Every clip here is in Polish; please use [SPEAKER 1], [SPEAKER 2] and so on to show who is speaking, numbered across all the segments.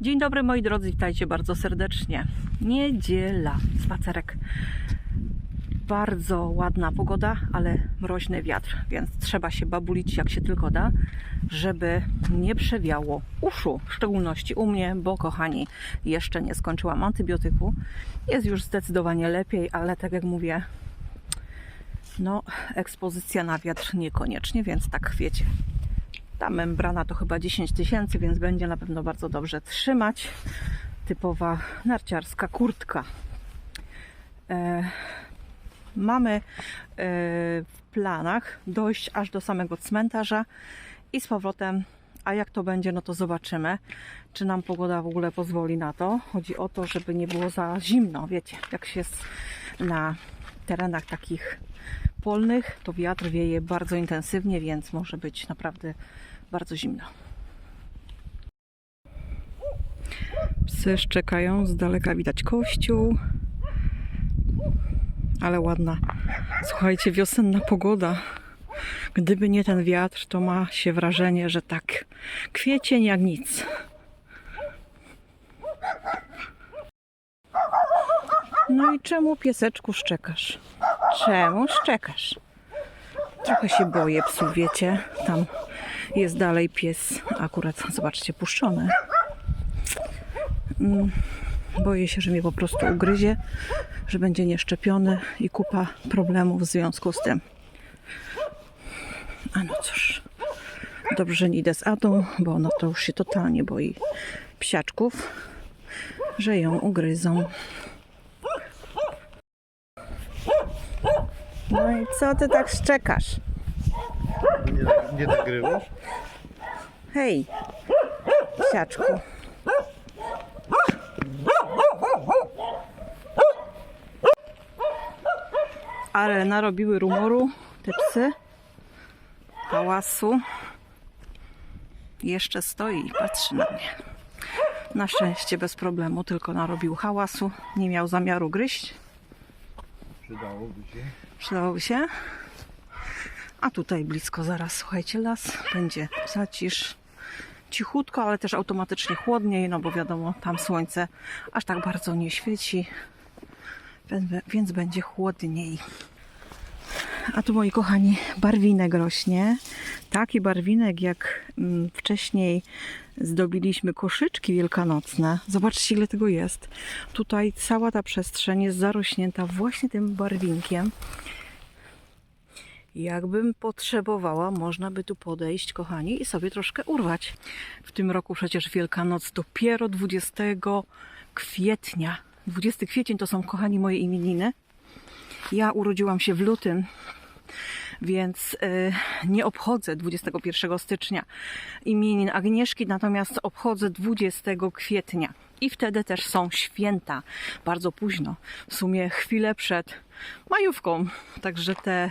[SPEAKER 1] Dzień dobry moi drodzy, witajcie bardzo serdecznie. Niedziela, spacerek. Bardzo ładna pogoda, ale mroźny wiatr, więc trzeba się babulić jak się tylko da, żeby nie przewiało uszu, w szczególności u mnie, bo kochani, jeszcze nie skończyłam antybiotyku. Jest już zdecydowanie lepiej, ale tak jak mówię, no ekspozycja na wiatr niekoniecznie, więc tak wiecie, ta membrana to chyba 10 tysięcy, więc będzie na pewno bardzo dobrze trzymać. Typowa narciarska kurtka. E, mamy e, w planach dojść aż do samego cmentarza i z powrotem. A jak to będzie, no to zobaczymy, czy nam pogoda w ogóle pozwoli na to. Chodzi o to, żeby nie było za zimno. Wiecie, jak się jest na terenach takich polnych, to wiatr wieje bardzo intensywnie, więc może być naprawdę bardzo zimno. Psy szczekają, z daleka widać kościół, ale ładna. Słuchajcie, wiosenna pogoda. Gdyby nie ten wiatr, to ma się wrażenie, że tak kwiecień jak nic. No i czemu pieseczku szczekasz? Czemu szczekasz? Trochę się boję psów, wiecie. Tam jest dalej pies, akurat zobaczcie, puszczony. Mm, Boję się, że mnie po prostu ugryzie, że będzie nieszczepiony i kupa problemów w związku z tym. A no cóż, dobrze, że nie idę z Adą, bo ona to już się totalnie boi psiaczków, że ją ugryzą. No i co ty tak szczekasz?
[SPEAKER 2] Nie, nie nagrywasz?
[SPEAKER 1] Hej, psiaczku. Ale narobiły rumoru te psy. Hałasu. Jeszcze stoi i patrzy na mnie. Na szczęście bez problemu, tylko narobił hałasu. Nie miał zamiaru gryźć.
[SPEAKER 2] Przydałoby się.
[SPEAKER 1] Przydałoby się. A tutaj blisko zaraz, słuchajcie, las. Będzie zacisz. Cichutko, ale też automatycznie chłodniej, no bo wiadomo, tam słońce aż tak bardzo nie świeci, więc, będzie chłodniej. A tu moi kochani, barwinek rośnie. Taki barwinek, jak mm, wcześniej zdobiliśmy koszyczki wielkanocne. Zobaczcie, ile tego jest. Tutaj cała ta przestrzeń jest zarośnięta właśnie tym barwinkiem. Jakbym potrzebowała, można by tu podejść, kochani, i sobie troszkę urwać. W tym roku przecież Wielkanoc dopiero 20 kwietnia. 20 kwiecień to są, kochani, moje imieniny. Ja urodziłam się w lutym, więc y, nie obchodzę 21 stycznia imienin Agnieszki, natomiast obchodzę 20 kwietnia. I wtedy też są święta, bardzo późno, w sumie chwilę przed majówką. Także te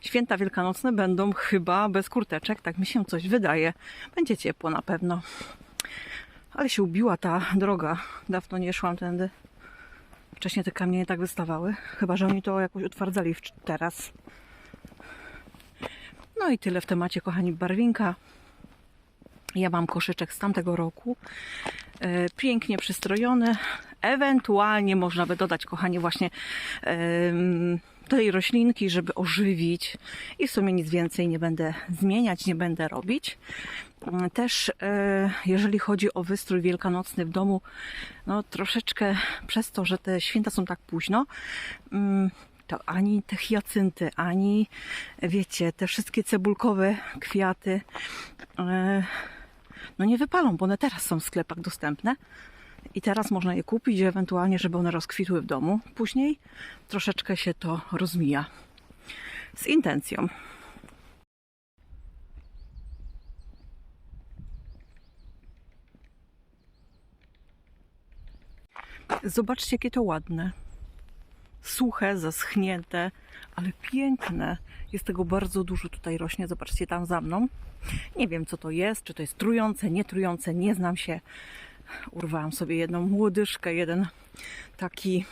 [SPEAKER 1] święta wielkanocne będą chyba bez kurteczek, tak mi się coś wydaje. Będzie ciepło na pewno. Ale się ubiła ta droga. Dawno nie szłam tędy. Wcześniej te kamienie tak wystawały. Chyba, że oni to jakoś utwardzali teraz. No i tyle w temacie, kochani, barwinka. Ja mam koszyczek z tamtego roku. E, pięknie przystrojony. Ewentualnie można by dodać, kochani, właśnie em, tej roślinki, żeby ożywić. I w sumie nic więcej nie będę zmieniać, nie będę robić. Mm, Też e, jeżeli chodzi o wystrój wielkanocny w domu, no troszeczkę przez to, że te święta są tak późno, mm, to ani te hiacynty, ani wiecie, te wszystkie cebulkowe kwiaty e, no nie wypalą, bo one teraz są w sklepach dostępne. I teraz można je kupić, ewentualnie, żeby one rozkwitły w domu. Później troszeczkę się to rozmija. Z intencją. Zobaczcie, jakie to ładne. Suche, zaschnięte, ale piękne. Jest tego bardzo dużo tutaj rośnie. Zobaczcie tam za mną. Nie wiem, co to jest, czy to jest trujące, nietrujące, nie znam się. Urwałam sobie jedną młodyżkę, jeden taki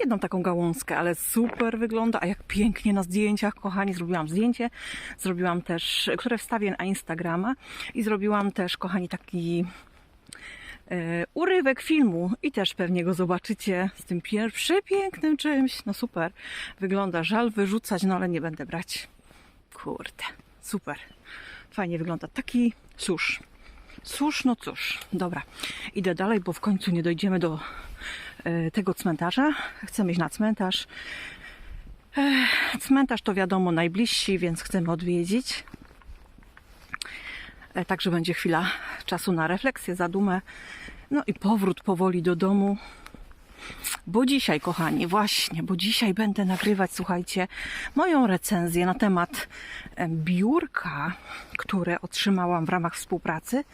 [SPEAKER 1] jedną taką gałązkę, ale super wygląda, a jak pięknie na zdjęciach, kochani, zrobiłam zdjęcie, zrobiłam też, które wstawię na Instagrama i zrobiłam też, kochani, taki e, urywek filmu i też pewnie go zobaczycie z tym przepięknym czymś. No super, wygląda. Żal wyrzucać, no ale nie będę brać. Kurde, super. Fajnie wygląda. Taki susz. Susz, no cóż. Dobra, idę dalej, bo w końcu nie dojdziemy do e, tego cmentarza. Chcemy iść na cmentarz. Ech, cmentarz to wiadomo najbliżsi, więc chcemy odwiedzić. E, Także będzie chwila czasu na refleksję, zadumę. No i powrót powoli do domu. Bo dzisiaj, kochani, właśnie, bo dzisiaj będę nagrywać, słuchajcie, moją recenzję na temat e, biurka, które otrzymałam w ramach współpracy.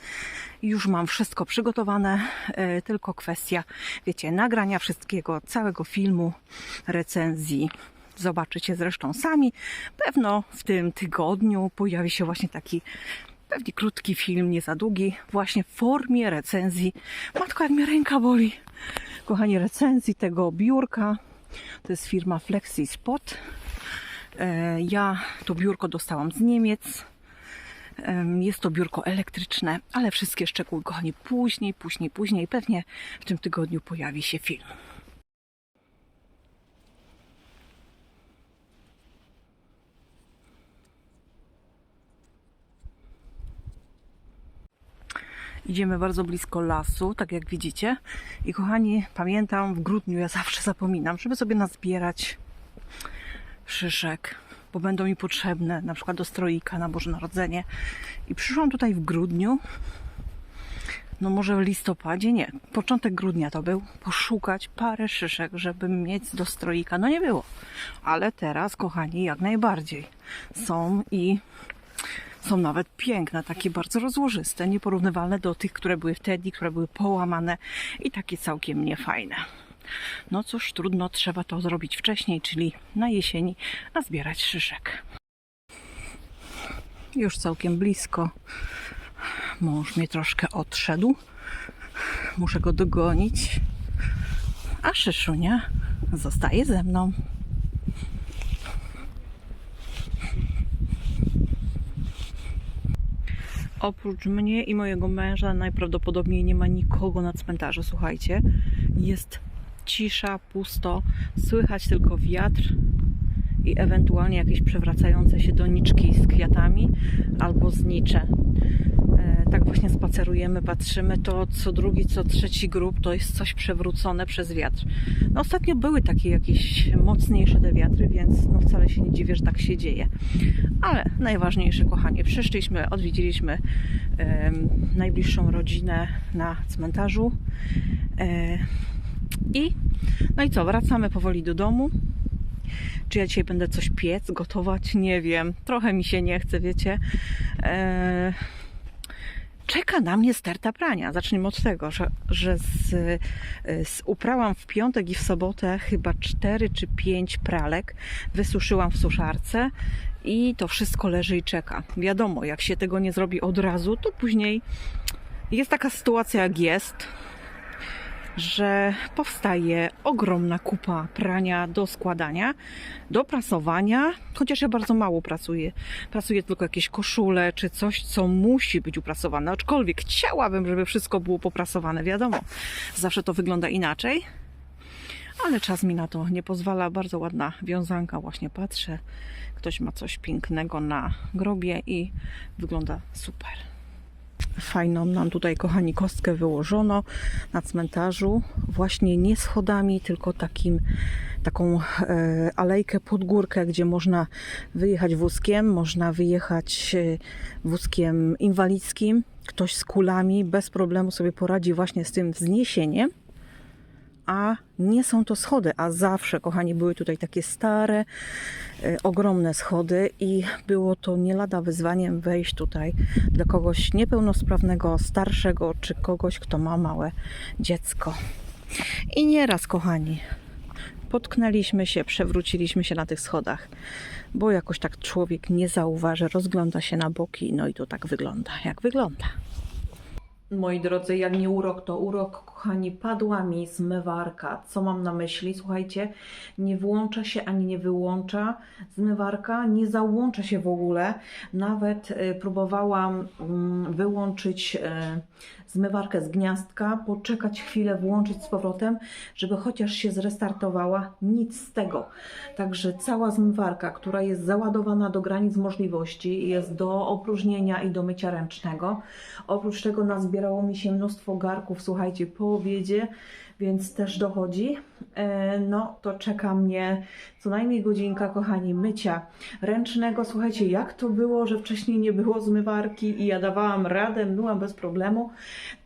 [SPEAKER 1] Już mam wszystko przygotowane, e, tylko kwestia, wiecie, nagrania wszystkiego, całego filmu, recenzji. Zobaczycie zresztą sami. Pewno w tym tygodniu pojawi się właśnie taki pewnie krótki film, nie za długi, właśnie w formie recenzji. Matko, jak mnie ręka boli. Kochani, recenzji tego biurka. To jest firma Flexi Spot. E, Ja to biurko dostałam z Niemiec. Em, Jest to biurko elektryczne, ale wszystkie szczegóły, kochani, później, później, później. Pewnie w tym tygodniu pojawi się film. Idziemy bardzo blisko lasu, tak jak widzicie. I kochani, pamiętam w grudniu, ja zawsze zapominam, żeby sobie nazbierać szyszek, bo będą mi potrzebne, na przykład do stroika na Boże Narodzenie. I przyszłam tutaj w grudniu, no może w listopadzie, nie, początek grudnia to był, poszukać parę szyszek, żeby mieć do stroika. No nie było, ale teraz, kochani, jak najbardziej są i są nawet piękne, takie bardzo rozłożyste, nieporównywalne do tych, które były wtedy, które były połamane i takie całkiem niefajne. No cóż, trudno, trzeba to zrobić wcześniej, czyli na jesieni nazbierać szyszek. Już całkiem blisko. Mąż mnie troszkę odszedł. Muszę go dogonić. A Szyszunia zostaje ze mną. Oprócz mnie i mojego męża najprawdopodobniej nie ma nikogo na cmentarzu. Słuchajcie, jest cisza, pusto, słychać tylko wiatr i ewentualnie jakieś przewracające się doniczki z kwiatami albo znicze. E, tak właśnie spacerujemy, patrzymy, to co drugi, co trzeci grób to jest coś przewrócone przez wiatr. No, ostatnio były takie jakieś mocniejsze te wiatry, więc no wcale się nie dziwię, że tak się dzieje. Ale najważniejsze, kochanie, przyszliśmy, odwiedziliśmy em, najbliższą rodzinę na cmentarzu. E, I no i co, wracamy powoli do domu. Czy ja dzisiaj będę coś piec, gotować? Nie wiem. Trochę mi się nie chce, wiecie. E, czeka na mnie sterta prania. Zacznijmy od tego, że, że z, z uprałam w piątek i w sobotę chyba 4 czy 5 pralek. Wysuszyłam w suszarce i to wszystko leży i czeka. Wiadomo, jak się tego nie zrobi od razu, to później jest taka sytuacja, jak jest, że powstaje ogromna kupa prania do składania, do prasowania, chociaż ja bardzo mało pracuję. Pracuję tylko jakieś koszule czy coś, co musi być uprasowane. Aczkolwiek chciałabym, żeby wszystko było poprasowane, wiadomo. Zawsze to wygląda inaczej. Ale czas mi na to nie pozwala. Bardzo ładna wiązanka, właśnie patrzę. Ktoś ma coś pięknego na grobie i wygląda super. Fajną nam tutaj, kochani, kostkę wyłożono na cmentarzu. Właśnie nie schodami, tylko takim, taką e, alejkę pod górkę, gdzie można wyjechać wózkiem, można wyjechać e, wózkiem inwalidzkim. Ktoś z kulami bez problemu sobie poradzi właśnie z tym wzniesieniem a nie są to schody, a zawsze, kochani, były tutaj takie stare, e, ogromne schody i było to nie lada wyzwaniem wejść tutaj dla kogoś niepełnosprawnego, starszego, czy kogoś, kto ma małe dziecko. I nieraz, kochani, potknęliśmy się, przewróciliśmy się na tych schodach, bo jakoś tak człowiek nie zauważy, rozgląda się na boki, no i to tak wygląda, jak wygląda. Moi drodzy, jak nie urok, to urok, kochani, padła mi zmywarka. Co mam na myśli? Słuchajcie, nie włącza się ani nie wyłącza zmywarka, nie załącza się w ogóle. Nawet y, próbowałam mm, wyłączyć y, zmywarkę z gniazdka, poczekać chwilę, włączyć z powrotem, żeby chociaż się zrestartowała. Nic z tego. Także cała zmywarka, która jest załadowana do granic możliwości, jest do opróżnienia i do mycia ręcznego. Oprócz tego nazbierało mi się mnóstwo garków, słuchajcie, po obiedzie, więc też dochodzi. E, No, to czeka mnie co najmniej godzinka, kochani, mycia ręcznego. Słuchajcie, jak to było, że wcześniej nie było zmywarki i ja dawałam radę, byłam bez problemu.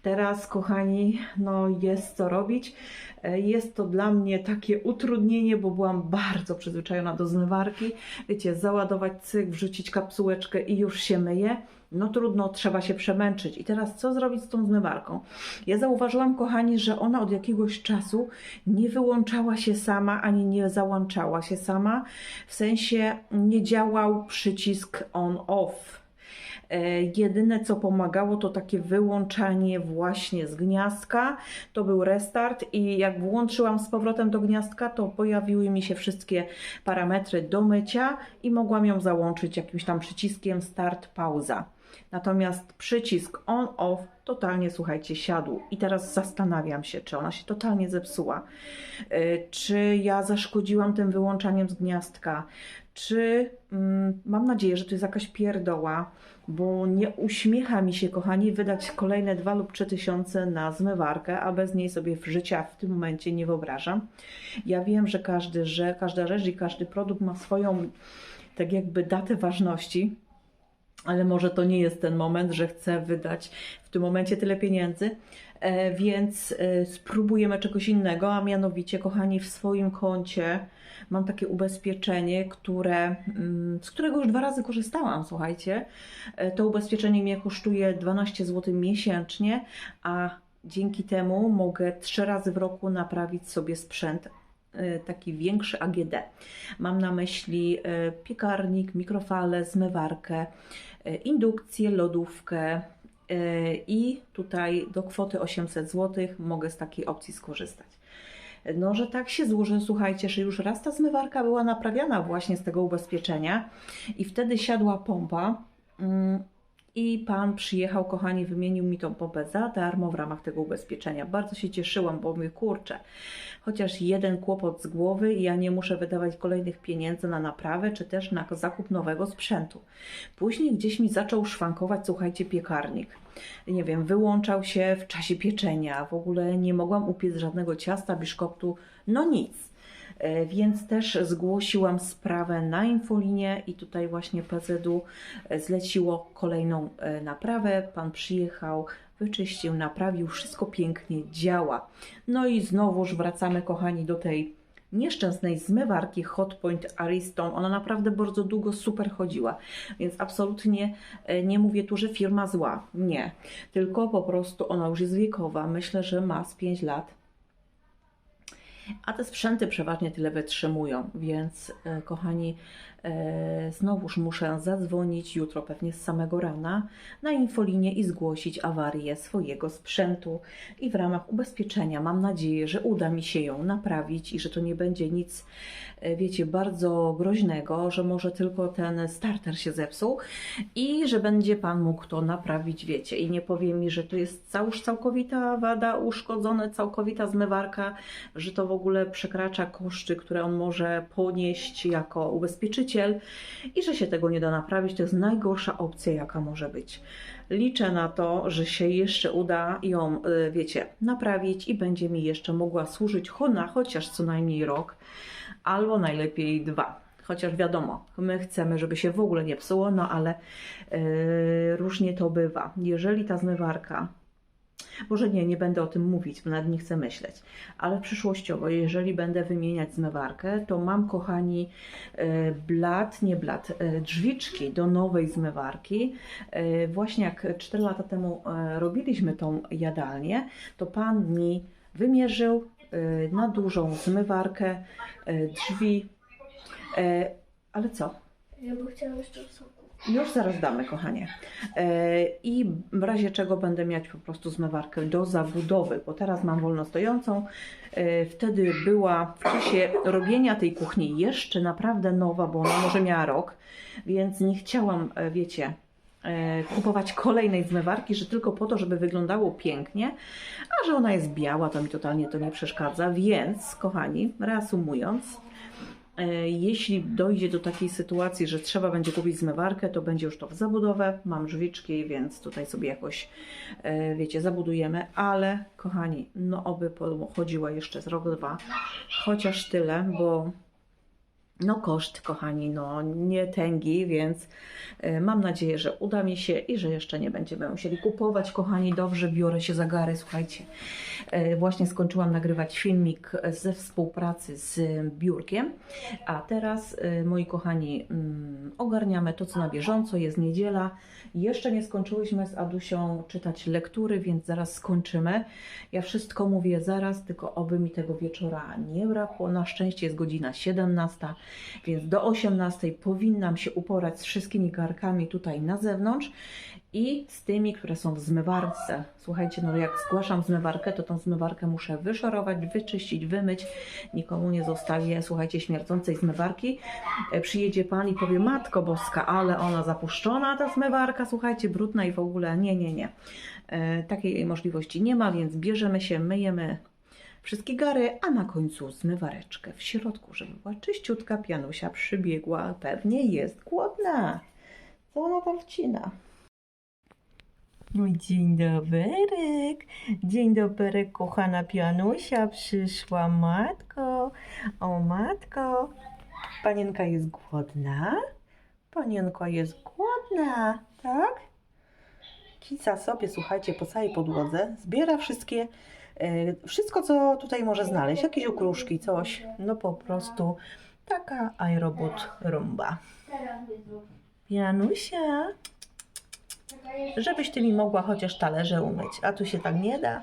[SPEAKER 1] Teraz, kochani, no jest co robić. E, Jest to dla mnie takie utrudnienie, bo byłam bardzo przyzwyczajona do zmywarki. Wiecie, załadować cyk, wrzucić kapsułeczkę i już się myje. No trudno, trzeba się przemęczyć. I teraz co zrobić z tą zmywarką? Ja zauważyłam, kochani, że ona od jakiegoś czasu nie wyłączała się sama, ani nie załączała się sama. W sensie nie działał przycisk on-off. E, Jedyne co pomagało to takie wyłączanie właśnie z gniazdka. To był restart i jak włączyłam z powrotem do gniazdka, to pojawiły mi się wszystkie parametry do mycia i mogłam ją załączyć jakimś tam przyciskiem start, pauza. Natomiast przycisk on-off totalnie, słuchajcie, siadł. I teraz zastanawiam się, czy ona się totalnie zepsuła. E, Czy ja zaszkodziłam tym wyłączaniem z gniazdka? Czy mm, mam nadzieję, że to jest jakaś pierdoła, bo nie uśmiecha mi się, kochani, wydać kolejne dwa lub trzy tysiące na zmywarkę, a bez niej sobie w życia w tym momencie nie wyobrażam. Ja wiem, że każdy, że każda rzecz i każdy produkt ma swoją tak jakby datę ważności, ale może to nie jest ten moment, że chcę wydać w tym momencie tyle pieniędzy, e, więc e, spróbujemy czegoś innego, a mianowicie, kochani, w swoim koncie mam takie ubezpieczenie, które, mm, z którego już dwa razy korzystałam, słuchajcie. E, To ubezpieczenie mnie kosztuje 12 zł miesięcznie, a dzięki temu mogę trzy razy w roku naprawić sobie sprzęt taki większy AGD. Mam na myśli e, piekarnik, mikrofalę, zmywarkę, e, indukcję, lodówkę i tutaj do kwoty 800 zł mogę z takiej opcji skorzystać. No, że tak się złoży, słuchajcie, że już raz ta zmywarka była naprawiana właśnie z tego ubezpieczenia i wtedy siadła pompa. I pan przyjechał, kochani, wymienił mi tą pompę za darmo w ramach tego ubezpieczenia. Bardzo się cieszyłam, bo mówię, kurczę, chociaż jeden kłopot z głowy i ja nie muszę wydawać kolejnych pieniędzy na naprawę, czy też na zakup nowego sprzętu. Później gdzieś mi zaczął szwankować, słuchajcie, piekarnik. Nie wiem, wyłączał się w czasie pieczenia. W ogóle nie mogłam upiec żadnego ciasta, biszkoptu, no nic. E, Więc też zgłosiłam sprawę na infolinię i tutaj właśnie PZU zleciło kolejną e, naprawę. Pan przyjechał, wyczyścił, naprawił, wszystko pięknie działa. No i znowuż wracamy, kochani, do tej nieszczęsnej zmywarki Hotpoint Ariston. Ona naprawdę bardzo długo super chodziła, więc absolutnie e, nie mówię tu, że firma zła. Nie, tylko po prostu ona już jest wiekowa. Myślę, że ma z 5 lat. A te sprzęty przeważnie tyle wytrzymują, więc e, kochani, znowuż muszę zadzwonić jutro, pewnie z samego rana, na infolinię i zgłosić awarię swojego sprzętu. I w ramach ubezpieczenia mam nadzieję, że uda mi się ją naprawić i że to nie będzie nic, e, wiecie, bardzo groźnego, że może tylko ten starter się zepsuł i że będzie Pan mógł to naprawić, wiecie, i nie powie mi, że to jest całż całkowita wada, uszkodzona całkowita zmywarka, że to w ogóle przekracza koszty, które on może ponieść jako ubezpieczyciel i że się tego nie da naprawić. To jest najgorsza opcja, jaka może być. Liczę na to, że się jeszcze uda ją, y, wiecie, naprawić i będzie mi jeszcze mogła służyć na chociaż co najmniej rok, albo najlepiej dwa. Chociaż wiadomo, my chcemy, żeby się w ogóle nie psuło, no ale y, różnie to bywa. Jeżeli ta zmywarka może nie, nie będę o tym mówić, bo nawet nie chcę myśleć. Ale przyszłościowo, jeżeli będę wymieniać zmywarkę, to mam, kochani, e, blat, nie blat, e, drzwiczki do nowej zmywarki. E, Właśnie jak 4 lata temu robiliśmy tą jadalnię, to pan mi wymierzył na dużą zmywarkę drzwi. Ale co?
[SPEAKER 3] Ja bym chciała jeszcze soku.
[SPEAKER 1] Już zaraz damy, kochanie. E, I w razie czego będę mieć po prostu zmywarkę do zabudowy, bo teraz mam wolno stojącą. E, Wtedy była w czasie robienia tej kuchni jeszcze naprawdę nowa, bo ona może miała rok, więc nie chciałam, e, wiecie, kupować kolejnej zmywarki, że tylko po to, żeby wyglądało pięknie, a że ona jest biała, to mi totalnie to nie przeszkadza. Więc, kochani, reasumując, Jeśli dojdzie do takiej sytuacji, że trzeba będzie kupić zmywarkę, to będzie już to w zabudowę. Mam drzwiczki, więc tutaj sobie jakoś, e, wiecie, zabudujemy. Ale kochani, no oby chodziła jeszcze z rok, dwa. Chociaż tyle, bo no koszt, kochani, no nie tęgi, więc e, mam nadzieję, że uda mi się i że jeszcze nie będziemy musieli kupować. Kochani, dobrze, biorę się za gary, słuchajcie. E, Właśnie skończyłam nagrywać filmik ze współpracy z biurkiem, a teraz, e, moi kochani, mm, ogarniamy to, co na bieżąco. Jest niedziela. Jeszcze nie skończyłyśmy z Adusią czytać lektury, więc zaraz skończymy. Ja wszystko mówię zaraz, tylko oby mi tego wieczora nie brakło. Na szczęście jest godzina 17, więc do 18 powinnam się uporać z wszystkimi garkami tutaj na zewnątrz i z tymi, które są w zmywarce. Słuchajcie, no jak zgłaszam zmywarkę, to tą zmywarkę muszę wyszorować, wyczyścić, wymyć. Nikomu nie zostawię, słuchajcie, śmierdzącej zmywarki. E, Przyjedzie pan i powie, Matko Boska, ale ona zapuszczona, ta zmywarka, słuchajcie, brudna i w ogóle nie, nie, nie. E, Takiej możliwości nie ma, więc bierzemy się, myjemy wszystkie gary, a na końcu zmywareczkę w środku, żeby była czyściutka. Pianusia przybiegła, pewnie jest głodna. Co ona tam wcina? No dzień dobry, dzień dobry, kochana Pianusia przyszła, matko, o matko, panienka jest głodna, panienka jest głodna, tak? Kica sobie, słuchajcie, po całej podłodze, zbiera wszystkie, wszystko co tutaj może znaleźć, jakieś okruszki, coś, no po prostu taka aerobot rumba.
[SPEAKER 3] Jeszcze.
[SPEAKER 1] żebyś ty mi mogła chociaż talerze umyć, a tu się tak nie da.